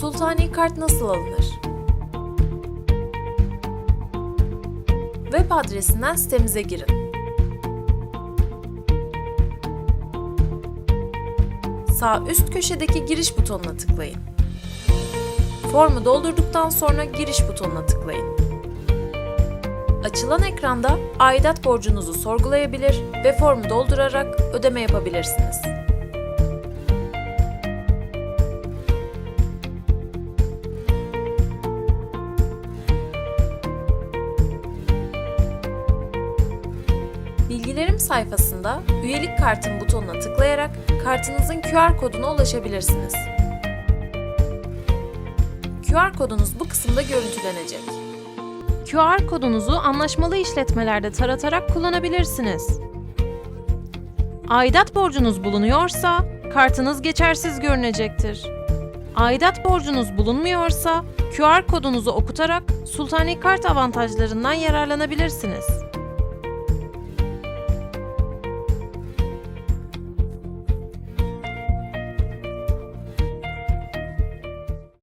Sultani kart nasıl alınır? Web adresinden sitemize girin. Sağ üst köşedeki giriş butonuna tıklayın. Formu doldurduktan sonra giriş butonuna tıklayın. Açılan ekranda aidat borcunuzu sorgulayabilir ve formu doldurarak ödeme yapabilirsiniz. Bilgilerim sayfasında üyelik kartım butonuna tıklayarak kartınızın QR koduna ulaşabilirsiniz. QR kodunuz bu kısımda görüntülenecek. QR kodunuzu anlaşmalı işletmelerde taratarak kullanabilirsiniz. Aidat borcunuz bulunuyorsa kartınız geçersiz görünecektir. Aidat borcunuz bulunmuyorsa QR kodunuzu okutarak Sultani Kart avantajlarından yararlanabilirsiniz.